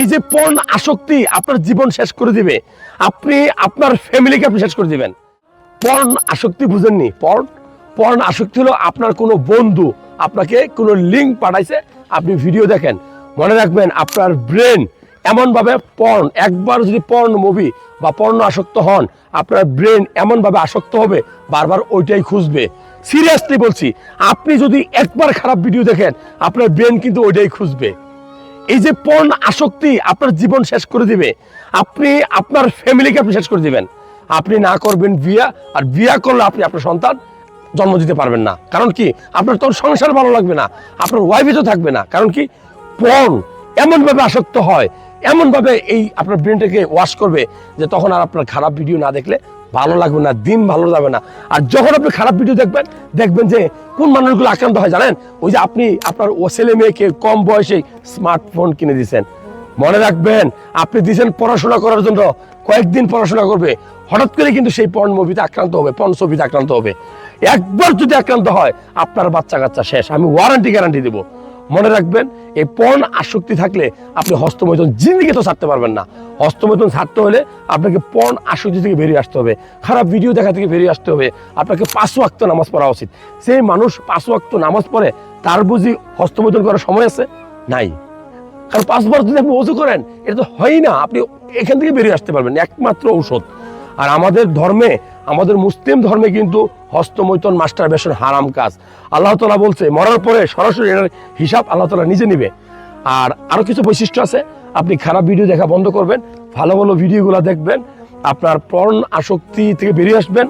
এই যে পর্ন আসক্তি আপনার জীবন শেষ করে দিবে, আপনি, আপনার ফ্যামিলিকে আপনি শেষ করে দিবেন। পর্ন আসক্তি বুঝেননি পর্ন পর্ন আসক্তি হলো আপনার কোনো বন্ধু, আপনাকে কোনো লিঙ্ক পাঠাইছে, আপনি ভিডিও দেখেন। মনে রাখবেন, আপনার ব্রেন এমনভাবে পর্ন একবার যদি পর্ন মুভি বা পর্ন আসক্ত হন, আপনার ব্রেন এমনভাবে আসক্ত হবে, বারবার ওইটাই খুঁজবে। সিরিয়াসলি বলছি, আপনি যদি একবার খারাপ ভিডিও দেখেন, আপনার ব্রেন কিন্তু ওইটাই খুঁজবে। এই যে পর্ন আসক্তি আপনার জীবন শেষ করে দিবে। আপনি, আপনার ফ্যামিলিকে আপনি শেষ করে দিবেন। আপনি না করবেন বিয়া, আর বিয়া করলে আপনি আপনার সন্তান জন্ম দিতে পারবেন না। কারণ কি? আপনার তখন সংসার ভালো লাগবে না। আপনার ওয়াইফে তো থাকবে না। কারণ কি? পর্ন এমনভাবে আসক্ত হয়, এমনভাবে এই আপনার ব্রেনটাকে ওয়াশ করবে যে তখন আর আপনার খারাপ ভিডিও না দেখলে ভালো লাগবে না, দিন ভালো যাবে না। আর যখন আপনি খারাপ ভিডিও দেখবেন দেখবেন যে কোন মানুষগুলো আক্রান্ত হয়, জানেন? ওই যে আপনি আপনার ও ছেলে মেয়েকে কম বয়সে স্মার্টফোন কিনে দিয়েছেন। মনে রাখবেন, আপনি দিয়েছেন পড়াশোনা করার জন্য, কয়েকদিন পড়াশোনা করবে। হঠাৎ করে কিন্তু সেই পর্ন মুভিতে আক্রান্ত হবে পর্ন ছবিতে আক্রান্ত হবে। একবার যদি আক্রান্ত হয়, আপনার বাচ্চা কাচ্চা শেষ। আমি ওয়ারেন্টি গ্যারান্টি দেবো। মনে রাখবেন, এই পর্ন আসক্তি থাকলে আপনি হস্তমৈথুন জিন্দিগি তো ছাড়তে পারবেন না। হস্তমৈথুন ছাড়তে হলে আপনাকে পর্ন আসক্তি থেকে বেরিয়ে আসতে হবে। খারাপ ভিডিও দেখা থেকে বেরিয়ে আসতে হবে। আপনাকে পাঁচ ওয়াক্ত নামাজ পড়া উচিত। সেই মানুষ পাঁচ ওয়াক্ত নামাজ পড়ে, তার বুঝি হস্তমৈথুন করার সময় আছে? নাই। কারণ পাঁচবার যদি আপনি ওজু করেন, এটা তো হয় না। আপনি এখান থেকে বেরিয়ে আসতে পারবেন একমাত্র ঔষধ। আর আমাদের ধর্মে, আমাদের মুসলিম ধর্মে কিন্তু হস্তমৈতন মাস্টার বেশন হারাম কাজ। আল্লাহ তালা বলছে, মরার পরে সরাসরি এর হিসাব আল্লাহ তালা নিজে নিবে। আর আরও কিছু বৈশিষ্ট্য আছে, আপনি খারাপ ভিডিও দেখা বন্ধ করবেন, ভালো ভালো ভিডিওগুলো দেখবেন, আপনার পর্ণ আসক্তি থেকে বেরিয়ে আসবেন।